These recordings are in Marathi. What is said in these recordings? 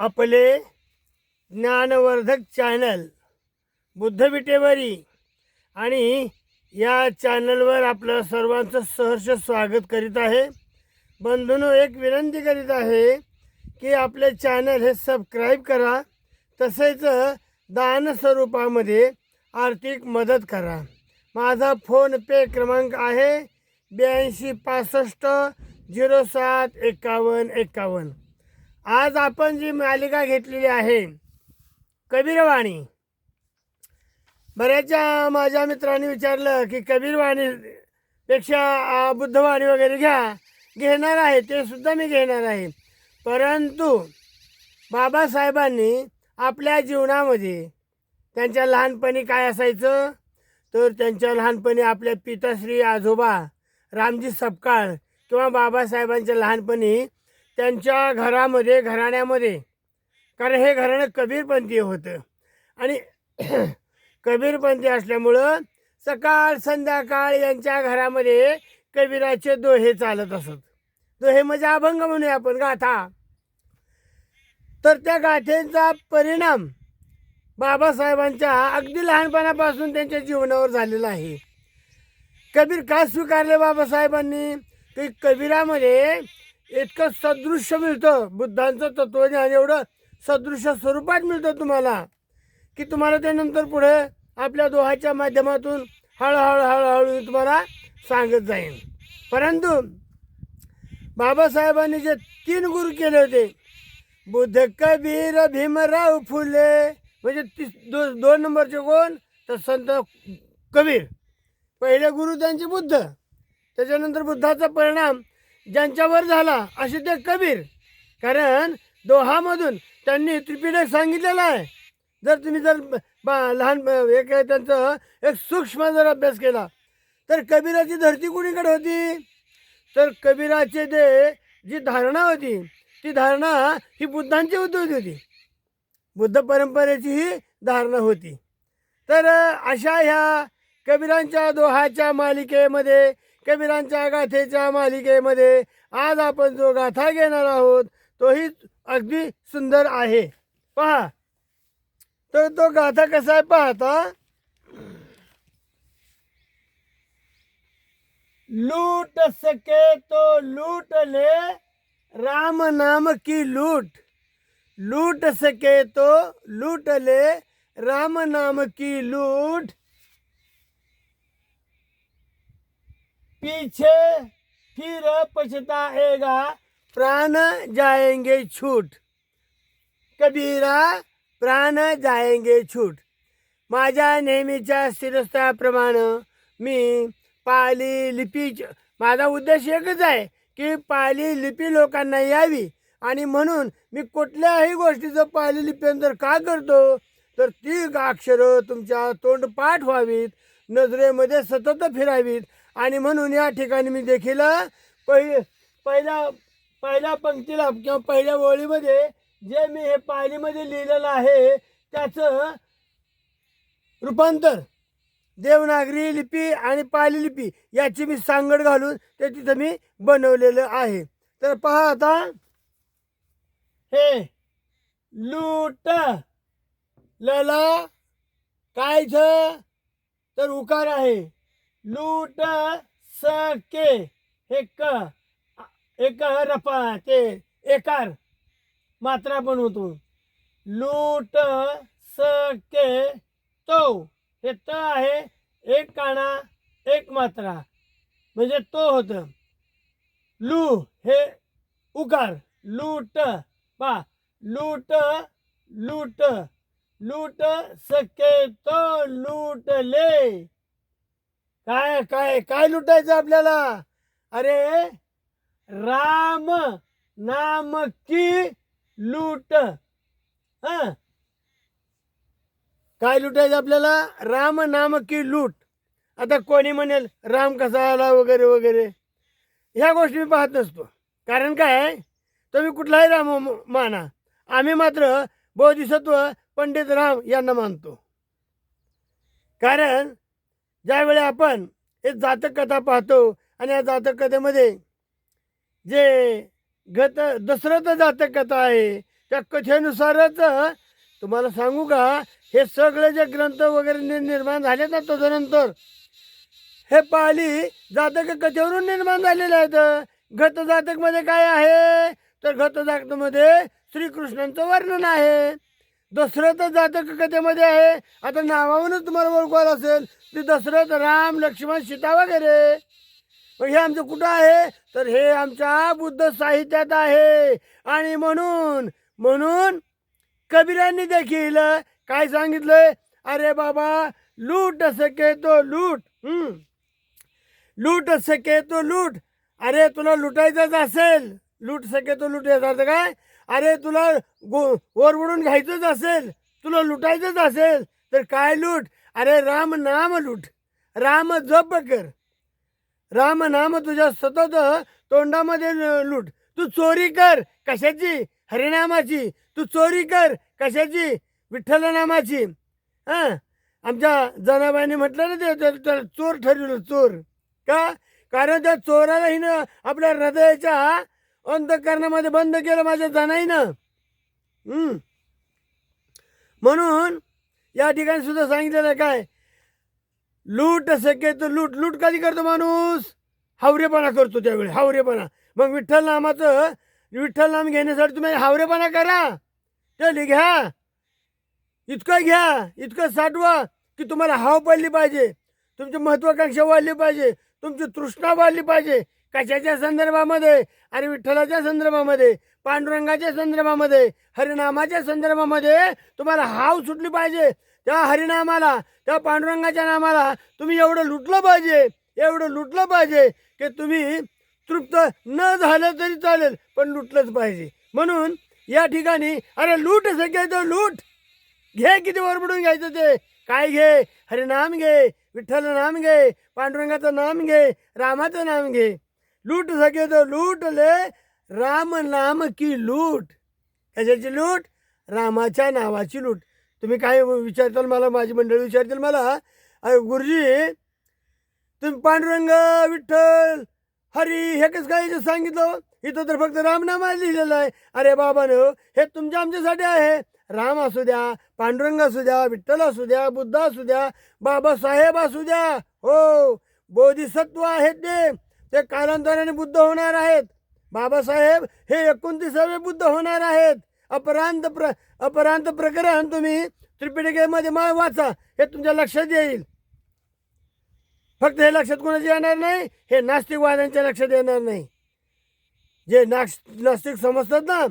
आपले ज्ञानवर्धक चॅनल बुद्धविटेवरी आणि या चॅनलवर आपलं सर्वांचं सहर्ष स्वागत करीत आहे. बंधूनो एक विनंती करीत आहे की आपले चॅनल हे सबस्क्राईब करा तसेच दान स्वरूपामध्ये आर्थिक मदत करा. माझा फोनपे क्रमांक आहे ब्याऐंशी पासष्ट झिरो सात एकावन्न एकावन्न. आज आपण जी मालिका घेतलेली आहे कबीरवाणी. बऱ्याचशा माझ्या मित्रांनी विचारलं की कबीरवाणी पेक्षा बुद्धवाणी वगैरे घ्या घेणार आहे ते सुद्धा मी घेणार आहे. परंतु बाबासाहेबांनी आपल्या जीवनामध्ये त्यांच्या लहानपणी काय असायचं? तर त्यांच्या लहानपणी आपल्या पिताश्री आजोबा रामजी सपकाळ किंवा बाबासाहेबांच्या लहानपणी त्यांच्या घरामध्ये घराण्यामध्ये. कारण हे घराणं कबीरपंथी होतं. आणि कबीरपंथी असल्यामुळं सकाळ संध्याकाळ यांच्या घरामध्ये कबीराचे दोहे चालत असत. दोहे म्हणजे अभंग म्हणूया आपण गाथा. तर त्या गाथेंचा परिणाम बाबासाहेबांच्या अगदी लहानपणापासून त्यांच्या जीवनावर झालेला आहे. कबीर का स्वीकारले बाबासाहेबांनी? की कबीरामध्ये इतकं सदृश्य मिळतं बुद्धांचं तत्वज्ञान एवढं सदृश्य स्वरूपात मिळतं तुम्हाला. की तुम्हाला त्यानंतर पुढे आपल्या दोहाच्या माध्यमातून हळूहळू हळूहळू मी तुम्हाला सांगत जाईन. परंतु बाबासाहेबांनी जे तीन गुरु केले होते बुद्ध कबीर भीमराव फुले म्हणजे ती दो दोन नंबरचे कोण? तर संत कबीर. पहिले गुरु त्यांचे बुद्ध. त्याच्यानंतर बुद्धाचा परिणाम ज्यांच्यावर झाला असे ते कबीर. कारण दोहामधून त्यांनी त्रिपिटक सांगितलेलं आहे. जर तुम्ही जर बा लहान एक त्यांचं एक सूक्ष्म जर अभ्यास केला तर कबीराची धरती कुणीकडे होती? तर कबीराचे जे जी धारणा होती ती धारणा ही बुद्धांची उद्भवली होती. बुद्ध परंपरेची ही धारणा होती. तर अशा ह्या कबीरांच्या दोहाच्या मालिकेमध्ये कबीरांच्या गाथेच्या मालिकेमध्ये आज आपण जो गाथा घेणार आहोत तोही अगदी सुंदर आहे. पहा. तर तो गाथा कसा आहे पाहता? लूट सके तो लूट ले राम नाम की लूट. लूट सके तो लूट ले राम नाम की लूट. पीछे फिर पछताएगा प्राण जाएंगे छूट। कबीरा प्राण जाएंगे छूट। माझ्या नेहमीच्या स्थिरस्थाप्रमाणे मी पाली लिपी माझा उद्देश एकच आहे की पाली लिपी लोकांना यावी आणि म्हणून मी कुठल्याही गोष्टीचं पाली लिप्यांतर का करतो तर ती अक्षरं तुमच्या तोंडपाठ व्हावीत नजरेमध्ये सतत फिरावीत आणि म्हणून या ठिकाणी मी देखील पहि पहिल्या पहिल्या पंक्तीला किंवा पहिल्या ओळीमध्ये जे मी हे पालीमध्ये लिहिलेलं आहे त्याचं रूपांतर. देवनागरी लिपी आणि पाली लिपी याची मी सांगड घालून ते तिथं मी बनवलेलं आहे. तर पहा आता. हे लूट लला कायचं तर उकार आहे. लूट सके. हे क एक रपा ते एकार. मात्रा बनवतो लूट सके. तो हे त आहे एक काना एक मात्रा. म्हणजे तो होत. लू हे उकार लूट पा लूट लूट. लूट सके तो लूटले. काय काय काय लुटायचं आपल्याला? अरे राम नाम की लूट. हा? काय लुटायचं आपल्याला? राम नाम की लूट. आता कोणी म्हणेल राम कसा आला वगैरे वगैरे. ह्या गोष्टी मी पाहत नसतो. कारण काय तुम्ही कुठलाही राम माना. आम्ही मात्र बोधिसत्व पंडित राम यांना मानतो. कारण ज्यावेळी आपण हे जातक कथा पाहतो आणि या जातक कथेमध्ये जे गत दशरथ जातक कथा आहे त्या कथेनुसारच तुम्हाला सांगू का हे सगळे जे ग्रंथ वगैरे नि- निर्माण झाले ना तदनंतर हे पाली जातक कथेवरून निर्माण झालेले आहेत. गत जातकमध्ये काय आहे? तर गत जातकमध्ये श्रीकृष्णांचं वर्णन आहे. दशरथ जातक कथेमध्ये आहे. आता नावावरूनच तुम्हाला ओळखवायला असेल ते दशरथ राम लक्ष्मण सीता वगैरे. मग हे आमचं कुठं आहे? तर हे आमच्या बुद्ध साहित्यात आहे. आणि म्हणून म्हणून कबीरांनी देखील काय सांगितलंय? अरे बाबा लूट सके तो लूट. हम्म. लूट सके तो लूट. अरे तुला लुटायचंच असेल. लूट सके तो लूट याचा अर्थ काय? अरे तुला गो उडून घ्यायचंच असेल तुला लुटायचंच असेल तर काय लूट? अरे राम नाम लूट. राम जप कर. राम नाम तुझ्या सतत तोंडामध्ये लूट. तू चोरी कर कशाची? हरिनामाची. तू चोरी कर कशाची? विठ्ठल नामाची. हा? आमच्या जनाबाईने म्हटलं ना ते त्याला चोर ठरवलं चोर. का? कारण त्या चोराला हिनं आपल्या हृदयाच्या अंतकरणामध्ये बंद केलं माझ्या जनाईनं हम्म. म्हणून या ठिकाणी सुद्धा सांगितलेलं काय? लूट सके तर लूट. लूट कधी करतो माणूस? हावरेपणा करतो त्यावेळी. हावरेपणा. मग विठ्ठल नामाचं विठ्ठल नाम घेण्यासाठी तुम्ही हावरेपणा करा. चल घ्या इतकं घ्या. इतकं साठवा की तुम्हाला हाव पडली पाहिजे. तुमची महत्वाकांक्षा वाढली पाहिजे. तुमची तृष्णा वाढली पाहिजे. कशाच्या संदर्भामध्ये? अरे विठ्ठलाच्या संदर्भामध्ये? पांडुरंगाच्या संदर्भामध्ये? हरिनामाच्या संदर्भामध्ये? तुम्हाला हाव सुटली पाहिजे. त्या हरिनामाला त्या पांडुरंगाच्या नामाला तुम्ही एवढं लुटलं पाहिजे. एवढं लुटलं पाहिजे की तुम्ही तृप्त न झालं तरी चालेल पण लुटलंच पाहिजे. म्हणून या ठिकाणी अरे लूट सगळ्याचं लूट. घे किती वरबडून घ्यायचं ते. काय घे? हरिनाम घे विठ्ठल नाम घे पांडुरंगाचं नाम घे रामाचं नाम घे. लूट सके तो लूट ले। राम नाम की लूट। कशाची लूट? रामाच्या नावाची लूट। तुम्ही काय विचारताल मला? माझी मंडळी विचारतील मला? अरे गुरुजी तुम्ही पांडुरंग विठ्ठल हरी हे कसं काय सांगितलं? इथं तर फक्त रामनामा लिहिलेलं आहे. अरे बाबानो हे तुमच्या आमच्यासाठी आहे. राम असू द्या पांडुरंग असू द्या विठ्ठल असू द्या बुद्ध असू द्या बाबासाहेब असू द्या. हो बोधिसत्व आहेत ते. ते कालांतराने बुद्ध होणार आहेत. बाबासाहेब हे एकोणतीसावे बुद्ध होणार आहेत. अपरांत प्र अपरांत प्रकरण तुम्ही त्रिपिटकेमध्ये मा वाचा. हे तुमच्या लक्षात येईल. फक्त हे लक्षात कोणाच्या येणार नाही? हे नास्तिकवाद्यांच्या लक्षात येणार नाही. जे नास नास्तिक समजतात ना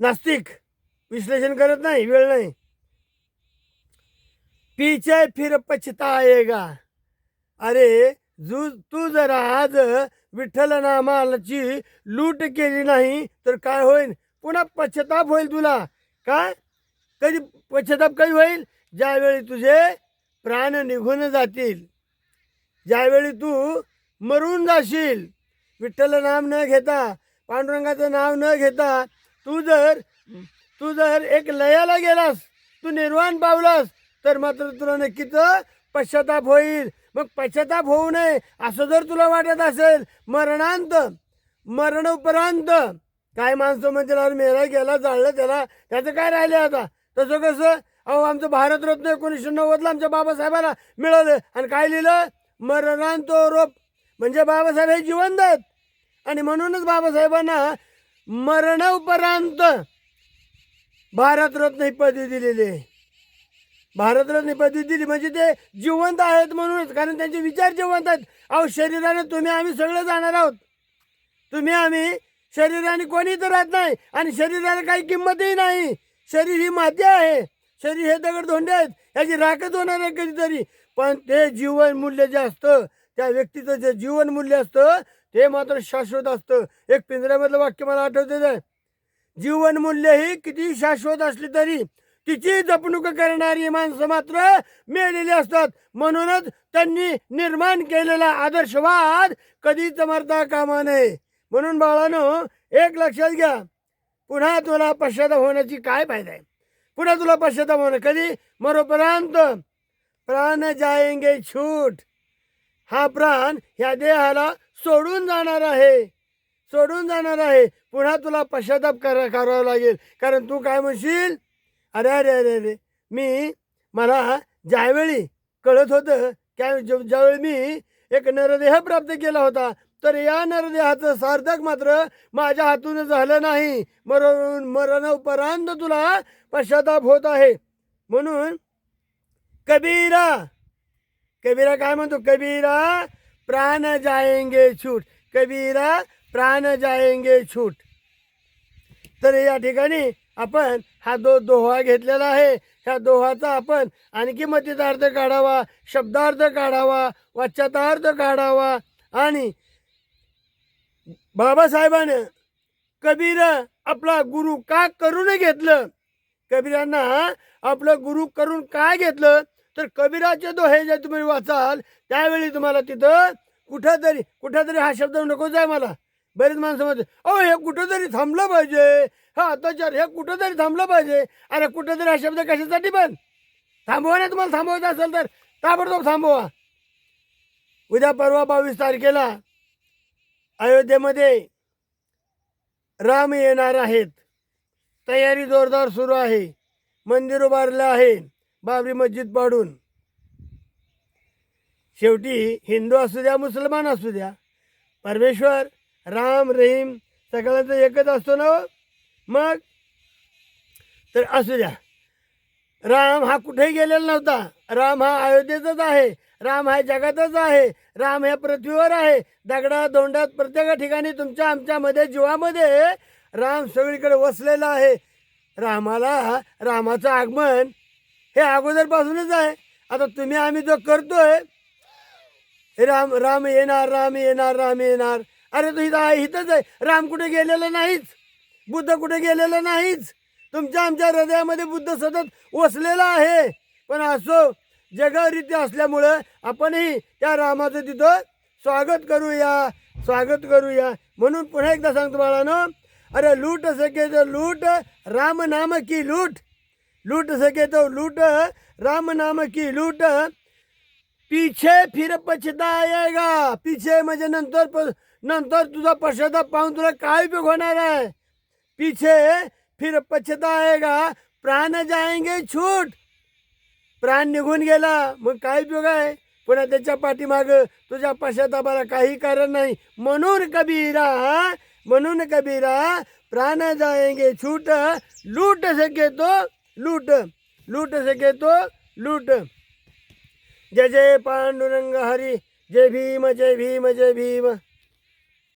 नास्तिक विश्लेषण करत नाही वेळ नाही. पीछे फिर पछताएगा. अरे जू तू जर आज विठ्ठलनामाची लूट केली नाही तर काय होईल पुन्हा पश्चाताप होईल तुला. काय? कधी पश्चाताप कधी होईल? ज्यावेळी तुझे प्राण निघून जातील. ज्यावेळी तू मरून जाशील. विठ्ठल नाम न घेता पांडुरंगाचं नाव न घेता तू जर तू जर एक लयाला गेलास तू निर्वाण पावलास तर मात्र तुला नक्कीच पश्चाताप होईल. मग पश्चाताप होऊ नये. असं जर तुला वाटत असेल मरणांत मरणोपरांत. काय माणसं म्हणजे मेरा गेला जाळलं त्याला. त्याचं काय राहिले आता? तसं कसं? अहो आमचं भारतरत्न एकोणीसशे नव्वदला आमच्या बाबासाहेबाला मिळालं. आणि काय लिहिलं? मरणांतो रोप म्हणजे बाबासाहेब हे जिवंत आहेत. आणि म्हणूनच बाबासाहेबांना मरणोपरांत भारतरत्न ही पदवी दिलेली आहे. भारतरत्न पदवी दिली. म्हणजे ते जिवंत आहेत म्हणूनच. कारण त्यांचे विचार जिवंत आहेत. अहो शरीराने तुम्ही आम्ही सगळं जाणार आहोत. तुम्ही आम्ही शरीराने कोणी तर राहत नाही. आणि शरीराला काही किंमतही नाही. शरीर ही माती आहे. शरीर हे दगड धोंडे आहेत. ह्याची राखच होणार आहे कधीतरी. पण ते जीवन मूल्य जे असतं त्या व्यक्तीचं जे जीवन मूल्य असतं ते मात्र शाश्वत असतं. एक पिंजऱ्यामधलं वाक्य मला आठवते जीवन मूल्य ही किती शाश्वत असली तरी तिची जपणूक करणारी माणसं मात्र मेलेली असतात. म्हणूनच त्यांनी निर्माण केलेला आदर्शवाद कधीच मरता कामा नये. म्हणून बाळानो एक लक्षात घ्या. पुन्हा तुला पश्चाताप होण्याची काय फायदा आहे? पुन्हा तुला पश्चाताप होणं कधी? मरोपर्यंत प्राण जायंगे छूट. हा प्राण ह्या देहाला सोडून जाणार आहे. सोडून जाणार आहे. पुन्हा तुला पश्चाताप करा करावा लागेल. कारण तू काय म्हणशील? अरे अरे अरे अरे. मी मला ज्यावेळी कळत होतं त्या ज्यावेळी मी एक नरदेह प्राप्त केला होता तर या नरदेहाचं सार्थक मात्र माझ्या हातून झालं नाही. मरण मरणोपरांत तुला पश्चाताप होत आहे. म्हणून कबीरा कबीरा काय म्हणतो? कबीरा प्राण जाएंगे छूट. कबीरा प्राण जाएंगे छूट. तर या ठिकाणी आपण हा दो दोहा घेतलेला आहे. ह्या दोहाचा आपण आणखी मतितार्थ अर्थ काढावा शब्दार्थ काढावा वाच्यार्थ काढावा आणि बाबासाहेबानं कबीर आपला गुरु का करून घेतलं? कबीरांना आपलं गुरु करून काय घेतलं? तर कबीराचे दोहे जे तुम्ही वाचाल त्यावेळी तुम्हाला तिथं कुठंतरी कुठंतरी हा शब्द नकोच आहे मला. बरेच माणसं म्हणते अहो हे कुठंतरी थांबलं पाहिजे. हा अत्याचार हे कुठंतरी थांबलं पाहिजे. अरे कुठंतरी हा शब्द कशासाठी पण? थांबवा ना तुम्हाला थांबवायचं असेल तर. ताबडतोब थांबवा. उद्या परवा बावीस तारखेला अयोध्येमध्ये राम येणार आहेत. तयारी जोरदार सुरू आहे. मंदिर उभारलं आहे. बाबरी मस्जिद पाडून. शेवटी हिंदू असू द्या मुसलमान असू द्या परमेश्वर राम रहीम सगळ्यांचं एकच असतो ना हो? मग? तर असू द्या. राम हा कुठेही गेलेला नव्हता. राम हा अयोध्येतच आहे. राम हा जगातच आहे. राम ह्या पृथ्वीवर आहे. दगडा दोंडात प्रत्येक ठिकाणी तुमच्या आमच्यामध्ये जीवामध्ये राम सगळीकडे वसलेला आहे. रामाला रामाचं आगमन हे अगोदरपासूनच आहे. आता तुम्ही आम्ही जो करतोय हे राम राम येणार राम येणार राम येणार. अरे तू इथं आहे इथंच आहे. राम कुठे गेलेलं नाहीच. बुद्ध कुठे गेलेलं नाहीच. तुमच्या आमच्या हृदयामध्ये बुद्ध सतत वसलेला आहे. पण असो जगरीती असल्यामुळं आपणही त्या रामाचं तिथं स्वागत करूया स्वागत करूया. म्हणून पुन्हा एकदा सांगतो बाळानं अरे लूट सके तर लूट राम नाम की लूट. लूट सके तो लूट राम नाम की लूट. पीछे फिर पछताएगा. पीछे म्हणजे नंतर प- नंतर तुझा पश्चाताप पाहून तुला काय उपयोग होणार आहे? पीछे फिर पछताएगा प्राण जाएंगे छूट. प्राण निघून गेला मग काय उपयोग आहे? पुन्हा त्याच्या पाठीमाग तुझ्या पश्चातापाला काही कारण नाही. म्हणून कबीरा म्हणून कबीरा प्राण जाएंगे छूट. लूट सके तो लूट लूट सके तो लूट. जय जय पांडुरंग हरी जय भीम जय भीम जय भीम.